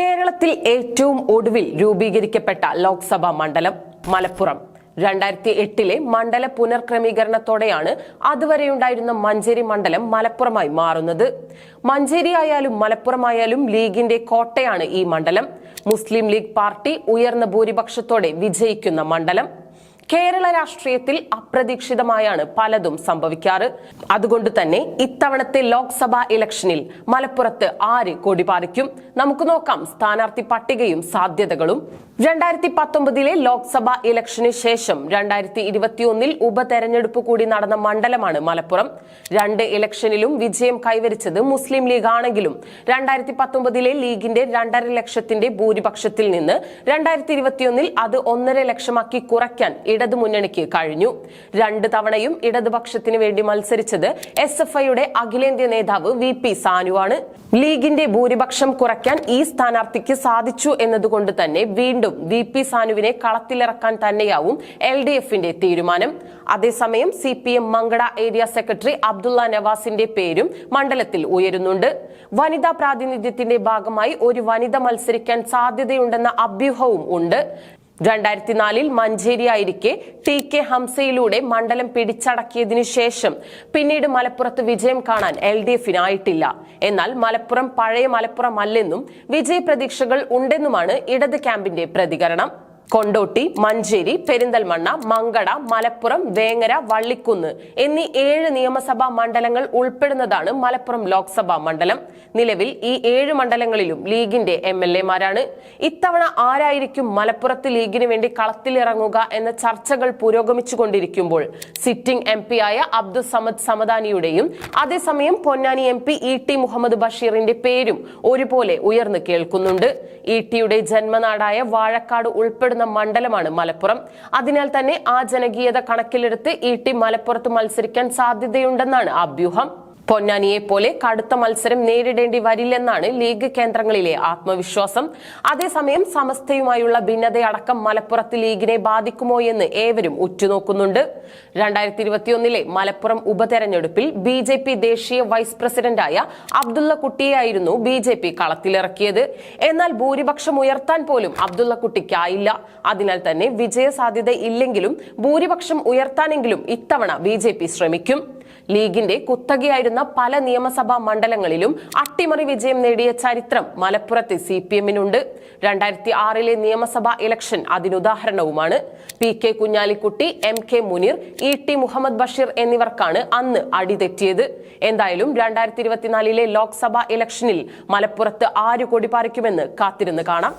കേരളത്തിൽ ഏറ്റവും ഒടുവിൽ രൂപീകരിക്കപ്പെട്ട ലോക്സഭാ മണ്ഡലം മലപ്പുറം. രണ്ടായിരത്തി എട്ടിലെ മണ്ഡല പുനർക്രമീകരണത്തോടെയാണ് അതുവരെയുണ്ടായിരുന്ന മഞ്ചേരി മണ്ഡലം മലപ്പുറമായി മാറുന്നത്. മഞ്ചേരി ആയാലും മലപ്പുറമായാലും ലീഗിന്റെ കോട്ടയാണ് ഈ മണ്ഡലം. മുസ്ലിം ലീഗ് പാർട്ടി ഉയർന്ന ഭൂരിപക്ഷത്തോടെ വിജയിക്കുന്ന മണ്ഡലം. കേരള രാഷ്ട്രീയത്തിൽ അപ്രതീക്ഷിതമായാണ് പലതും സംഭവിക്കാറ്. അതുകൊണ്ട് തന്നെ ഇത്തവണത്തെ ലോക്സഭാ ഇലക്ഷനിൽ മലപ്പുറത്ത് ആര് കൊടി പാറിക്കും? നമുക്ക് നോക്കാം. സ്ഥാനാർത്ഥി പട്ടികയും സാധ്യതകളും. രണ്ടായിരത്തി പത്തൊമ്പതിലെ ലോക്സഭാ ഇലക്ഷന് ശേഷം രണ്ടായിരത്തി ഇരുപത്തിയൊന്നിൽ ഉപതെരഞ്ഞെടുപ്പ് കൂടി നടന്ന മണ്ഡലമാണ് മലപ്പുറം. രണ്ട് ഇലക്ഷനിലും വിജയം കൈവരിച്ചത് മുസ്ലിം ലീഗ് ആണെങ്കിലും രണ്ടായിരത്തി പത്തൊമ്പതിലെ ലീഗിന്റെ രണ്ടര ലക്ഷത്തിന്റെ ഭൂരിപക്ഷത്തിൽ നിന്ന് രണ്ടായിരത്തി ഇരുപത്തിയൊന്നിൽ അത് ഒന്നര ലക്ഷമാക്കി കുറയ്ക്കാൻ ഇടതു മുന്നണിക്ക് കഴിഞ്ഞു. രണ്ട് തവണയും ഇടതുപക്ഷത്തിന് വേണ്ടി മത്സരിച്ചത് എസ് എഫ് ഐയുടെ അഖിലേന്ത്യാ നേതാവ് വി പി സാനുവാണ്. ലീഗിന്റെ ഭൂരിപക്ഷം കുറയ്ക്കാൻ ഈ സ്ഥാനാർത്ഥിക്ക് സാധിച്ചു എന്നതുകൊണ്ട് തന്നെ വീണ്ടും വി പി സാനുവിനെ കളത്തിലിറക്കാൻ തന്നെയാവും എൽ ഡി എഫിന്റെ തീരുമാനം. അതേസമയം C P M Mankada area secretary Abdulla നവാസിന്റെ പേരും മണ്ഡലത്തിൽ ഉയരുന്നുണ്ട്. വനിതാ പ്രാതിനിധ്യത്തിന്റെ ഭാഗമായി ഒരു വനിത മത്സരിക്കാൻ സാധ്യതയുണ്ടെന്ന അഭ്യൂഹവും ഉണ്ട്. രണ്ടായിരത്തി നാലിൽ മഞ്ചേരി ആയിരിക്കെ ടി കെ ഹംസയിലൂടെ മണ്ഡലം പിടിച്ചടക്കിയതിനു ശേഷം പിന്നീട് മലപ്പുറത്ത് വിജയം കാണാൻ എൽ ഡി എഫിനായിട്ടില്ല എന്നാൽ മലപ്പുറം പഴയ മലപ്പുറം അല്ലെന്നും വിജയ പ്രതീക്ഷകൾ ഉണ്ടെന്നുമാണ് ഇടത് ക്യാമ്പിന്റെ പ്രതികരണം. കൊണ്ടോട്ടി മഞ്ചേരി പെരിന്തൽമണ്ണ മങ്കട മലപ്പുറം വേങ്ങര വള്ളിക്കുന്ന് എന്നീ ഏഴ് നിയമസഭാ മണ്ഡലങ്ങൾ ഉൾപ്പെടുന്നതാണ് മലപ്പുറം ലോക്സഭാ മണ്ഡലം. നിലവിൽ ഈ ഏഴ് മണ്ഡലങ്ങളിലും ലീഗിന്റെ എം എൽ എമാരാണ്. ഇത്തവണ ആരായിരിക്കും മലപ്പുറത്ത് ലീഗിന് വേണ്ടി കളത്തിലിറങ്ങുക എന്ന ചർച്ചകൾ പുരോഗമിച്ചുകൊണ്ടിരിക്കുമ്പോൾ സിറ്റിംഗ് എം പി ആയ അബ്ദുൾ സമദ് സമദാനിയുടെയും അതേസമയം Ponnani M P E T Muhammad ബഷീറിന്റെ പേരും ഒരുപോലെ ഉയർന്നു കേൾക്കുന്നുണ്ട്. ഇ ടിയുടെ ജന്മനാടായ വാഴക്കാട് ഉൾപ്പെടുന്ന മണ്ഡലമാണ് മലപ്പുറം. അതിനാൽ തന്നെ ആ ജനകീയത കണക്കിലെടുത്ത് ഇ ടി മലപ്പുറത്ത് മത്സരിക്കാൻ സാധ്യതയുണ്ടെന്നാണ് അഭ്യൂഹം പൊന്നാനിയെ പോലെ കടുത്ത മത്സരം നേരിടേണ്ടി വരില്ലെന്നാണ് ലീഗ് കേന്ദ്രങ്ങളിലെ ആത്മവിശ്വാസം. അതേസമയം സമസ്തയുമായുള്ള ഭിന്നതയടക്കം മലപ്പുറത്ത് ലീഗിനെ ബാധിക്കുമോ എന്ന് ഏവരും ഉറ്റുനോക്കുന്നുണ്ട്. രണ്ടായിരത്തി ഇരുപത്തിയൊന്നിലെ മലപ്പുറം ഉപതെരഞ്ഞെടുപ്പിൽ ബി ജെ പി ദേശീയ വൈസ് പ്രസിഡന്റായ അബ്ദുള്ള കുട്ടിയെയായിരുന്നു ബി ജെ പി കളത്തിലിറക്കിയത്. എന്നാൽ ഭൂരിപക്ഷം ഉയർത്താൻ പോലും അബ്ദുള്ള കുട്ടിക്കായില്ല അതിനാൽ തന്നെ വിജയ സാധ്യത ഇല്ലെങ്കിലും ഭൂരിപക്ഷം ഉയർത്താനെങ്കിലും ഇത്തവണ ബി ശ്രമിക്കും. ലീഗിന്റെ കുത്തകയായിരുന്ന പല നിയമസഭാ മണ്ഡലങ്ങളിലും അട്ടിമറി വിജയം നേടിയ ചരിത്രം മലപ്പുറത്തെ സി പി എമ്മിനുണ്ട്. രണ്ടായിരത്തി ആറിലെ നിയമസഭാ election അതിനുദാഹരണവുമാണ്. P K Kunhalikutty M K Muneer E T Muhammad Basheer എന്നിവർക്കാണ് അന്ന് അടിതെറ്റിയത്. എന്തായാലും രണ്ടായിരത്തി ഇരുപത്തിനാലിലെ ലോക്സഭാ ഇലക്ഷനിൽ മലപ്പുറത്ത് ആര് കൊടിപാറിക്കുമെന്ന് കാത്തിരുന്ന് കാണാം.